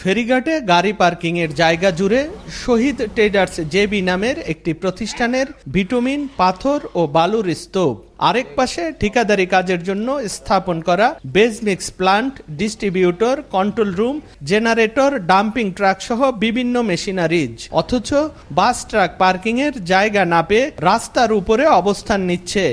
ফেরিঘাটে গাড়ি পার্কিং এর জায়গা জুড়ে শহীদ ট্রেডার্স জেবি নামের একটি প্রতিষ্ঠানের ভিটামিন, পাথর ও বালুর স্তূপ। আরেক পাশে ঠিকাদারি কাজের জন্য স্থাপন করা base mix plant, distributor, control room, generator, dumping truck সহ বিভিন্ন মেশিনারিজ। অথচ বাস ট্রাক পার্কিং এর জায়গা না পেয়ে রাস্তার উপরে অবস্থান নিচ্ছে।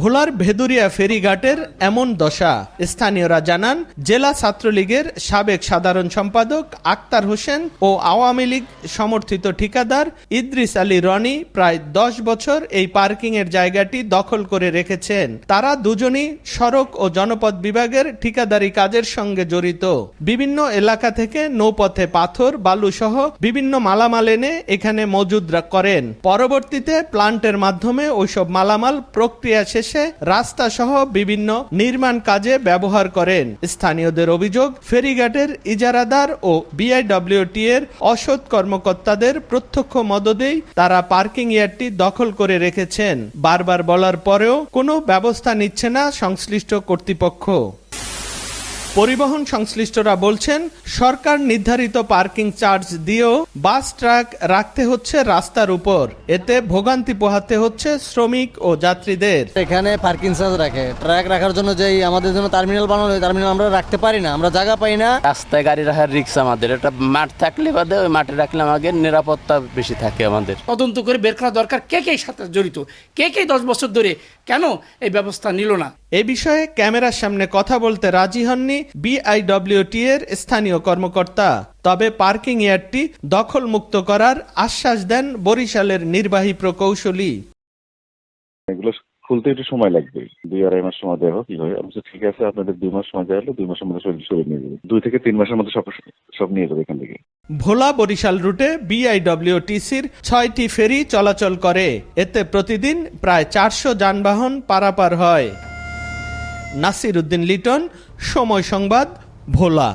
ভোলার ভেদুরিয়া ফেরিঘাটের এমন দশা। স্থানীয়রা জানান, জেলা ছাত্রলীগের সাবেক সাধারণ সম্পাদক আক্তার হোসেন ও আওয়ামী লীগ সমর্থিত ঠিকাদার ইদ্রিস আলী রনি প্রায় দশ বছর এই পার্কিং এর জায়গাটি দখল করে রেখেছেন। তারা দুজনই সড়ক ও জনপদ বিভাগের ঠিকাদারি কাজের সঙ্গে জড়িত। বিভিন্ন এলাকা থেকে নৌপথে পাথর, বালু সহ বিভিন্ন মালামাল এনে এখানে মজুদরা করেন। পরবর্তীতে প্লান্টের মাধ্যমে ওইসব মালামাল প্রক্রিয়া শেষে রাস্তা সহ বিভিন্ন নির্মাণ কাজে ব্যবহার করেন। স্থানীয়দের অভিযোগ, ফেরিঘাটের ইজারাদার ও বিআইডব্লিউটি এর অসৎ কর্মকর্তাদের প্রত্যক্ষ মদদেই তারা পার্কিং ইয়ারটি দখল করে রেখেছেন। বারবার বলার পরেও কোনো ব্যবস্থা নিচ্ছে না সংশ্লিষ্ট কর্তৃপক্ষ। পরিবহন সংশ্লিষ্টরা বলছেন সরকার নির্ধারিত পার্কিং চার্জ দিয়েও বাস ট্রাক রাখতে হচ্ছে রাস্তার উপর। এতে ভোগান্তি পোহাতে হচ্ছে শ্রমিক ও যাত্রীদের। এখানে পার্কিং চার্জ রাখে। ট্রাক রাখার জন্য যে আমাদের জন্য টার্মিনাল বানানো হয় টার্মিনাল আমরা রাখতে পারি না আমরা জায়গা পাই না। রাস্তায় গাড়ি রাখার রিক্স আমাদের। এটা মাঠ থাকলে বাদে ওই মাঠে রাখলে আমাদের নিরাপত্তা বেশি থাকে আমাদের। তদন্ত করে বের করা দরকার কে কে সাথে জড়িত কে কে দশ বছর ধরে কেন এই ব্যবস্থা নিল না? এ বিষয়ে ক্যামেরার সামনে কথা বলতে রাজি হননি বিআইডব্লিউটি এর স্থানীয় কর্মকর্তা। তবে পার্কিং ইয়ার্ডটি দখল মুক্ত করার আশ্বাস দেন বরিশালের নির্বাহী প্রকৌশলী। এগুলো খুলতে একটু সময় লাগবে। দুই আড়াই মাস সময় দেওয়া হোক হয় আমি ঠিক আছে আপনাদের দুই মাস সময় দেওয়া হলো দুই মাসের মধ্যে সরিয়ে নিয়ে যাবে। দুই থেকে তিন মাসের মধ্যে সব সব নিয়ে যাবে এখান থেকে। ভোলা বরিশাল রুটে বিআইডব্লিউটিসির ছয়টি ফেরি চলাচল করে। এতে প্রতিদিন প্রায় চারশো যানবাহন পারাপার হয়। নাসির উদ্দিন লিটন সময় সংবাদ ভোলা